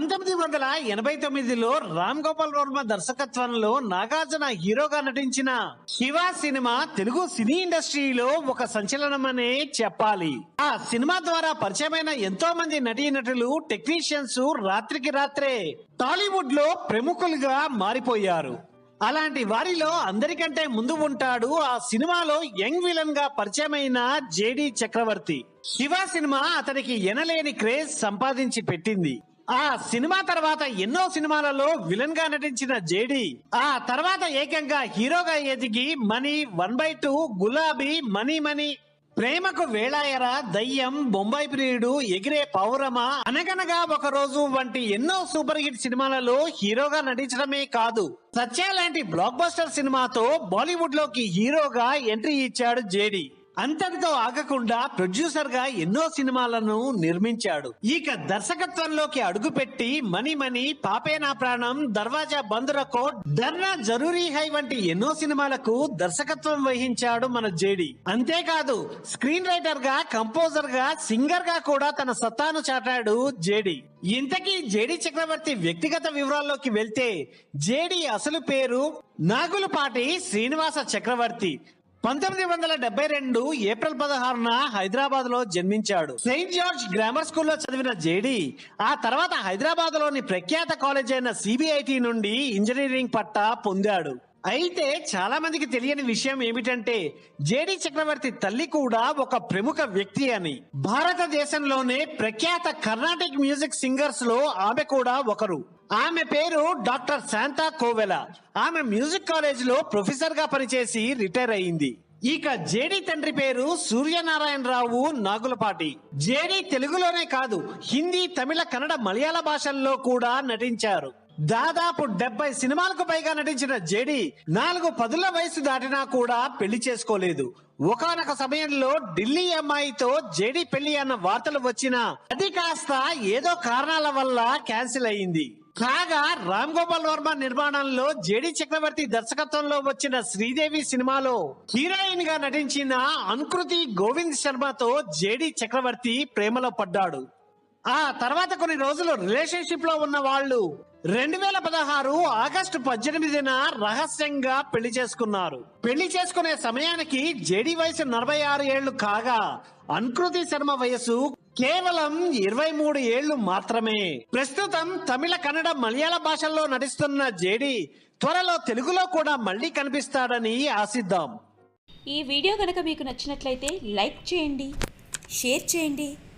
పంతొమ్మిది వందల ఎనభై తొమ్మిదిలో రామ్ గోపాల్ వర్మ దర్శకత్వంలో నాగార్జున హీరోగా నటించిన శివ సినిమా తెలుగు సినీ ఇండస్ట్రీలో ఒక సంచలనమనే చెప్పాలి. ఆ సినిమా ద్వారా పరిచయమైన ఎంతో మంది నటీనటులు టెక్నీషియన్స్ రాత్రికి రాత్రే టాలీవుడ్లో ప్రముఖులుగా మారిపోయారు. అలాంటి వారిలో అందరికంటే ముందు ఉంటాడు ఆ సినిమాలో యంగ్ విలన్గా పరిచయమైన జేడి చక్రవర్తి. శివ సినిమా అతనికి ఎనలేని క్రేజ్ సంపాదించి పెట్టింది. ఆ సినిమా తర్వాత ఎన్నో సినిమాలలో విలన్గా నటించిన జేడి. ఆ తర్వాత ఏకంగా హీరోగా ఎదిగి money one by two Gulabi money money Premaku Velayara Dayyam Bombay ప్రియుడు ఎగిరే పౌరమ అనగనగా ఒక రోజు వంటి ఎన్నో సూపర్ హిట్ సినిమాలలో హీరోగా నటించడమే కాదు. సత్య లాంటి బ్లాక్ బస్టర్ సినిమాతో బాలీవుడ్లోకి హీరోగా ఎంట్రీ ఇచ్చాడు జేడి. అంతటితో ఆగకుండా ప్రొడ్యూసర్గా ఎన్నో సినిమాలను నిర్మించాడు. ఇక దర్శకత్వంలోకి అడుగుపెట్టి మనీ మణి పాపే నా ప్రాణం దర్వాజా బంద్ రకో ధర్నా జరూరీ హై వంటి ఎన్నో సినిమాలకు దర్శకత్వం వహించాడు మన జేడి. అంతేకాదు స్క్రీన్ రైటర్గా కంపోజర్గా సింగర్గా కూడా తన సత్తాను చాటాడు జేడి. ఇంతకీ జేడి చక్రవర్తి వ్యక్తిగత వివరాల్లోకి వెళ్తే జేడి అసలు పేరు నాగులపాటి శ్రీనివాస చక్రవర్తి. పంతొమ్మిది వందల డెబ్బై రెండు ఏప్రిల్ పదహారున హైదరాబాద్లో జన్మించాడు. సెయింట్ జార్జ్ గ్రామర్ స్కూల్లో చదివిన జేడి ఆ తర్వాత హైదరాబాద్లోని ప్రఖ్యాత కాలేజ్ అయిన సిబిఐటి నుండి ఇంజనీరింగ్ పట్టా పొందాడు. అయితే చాలా మందికి తెలియని విషయం ఏమిటంటే జేడి చక్రవర్తి తల్లి కూడా ఒక ప్రముఖ వ్యక్తి అని. భారతదేశంలోనే ప్రఖ్యాత కర్ణాటిక్ మ్యూజిక్ సింగర్స్లో ఆమె కూడా ఒకరు. ఆమె పేరు డాక్టర్ శాంతా కోవెల. ఆమె మ్యూజిక్ కాలేజ్లో ప్రొఫెసర్గా పనిచేసి రిటైర్ అయింది. ఇక జేడి తండ్రి పేరు సూర్యనారాయణరావు నాగులపాటి. జేడి తెలుగులోనే కాదు హిందీ తమిళ కన్నడ మలయాళ భాషల్లో కూడా నటించారు. దాదాపు డెబ్బై సినిమాలకు పైగా నటించిన జేడి నాలుగు పదుల వయసు దాటినా కూడా పెళ్ళి చేసుకోలేదు. ఒకానొక సమయంలో ఢిల్లీ అమ్మాయితో జేడి పెళ్ళి అన్న వార్తలు వచ్చినా అది కాస్త ఏదో కారణాల వల్ల క్యాన్సిల్ అయింది. కాగా రామ్ గోపాల్ వర్మ నిర్మాణంలో జేడి చక్రవర్తి దర్శకత్వంలో వచ్చిన శ్రీదేవి సినిమాలో హీరోయిన్గా నటించిన అనుకృతి గోవింద్ శర్మతో జేడి చక్రవర్తి ప్రేమలో పడ్డాడు. ఆ తర్వాత కొన్ని రోజులు రిలేషన్షిప్లో ఉన్న వాళ్ళు రెండు వేల పదహారు ఆగస్టు పద్దెనిమిదిన రహస్యంగా పెళ్ళి చేసుకున్నారు. పెళ్ళి చేసుకునే సమయానికి జేడి వయసు నలభై ఆరు ఏళ్ళు కాగా అనుకృతి శర్మ వయసు కేవలం ఇరవై మూడు ఏళ్ళు మాత్రమే. ప్రస్తుతం తమిళ కన్నడ మలయాళ భాషల్లో నటిస్తున్న జేడి త్వరలో తెలుగులో కూడా మళ్ళీ కనిపిస్తాడని ఆశిద్దాం. ఈ వీడియో కనుక మీకు నచ్చినట్లయితే లైక్ చేయండి షేర్ చేయండి.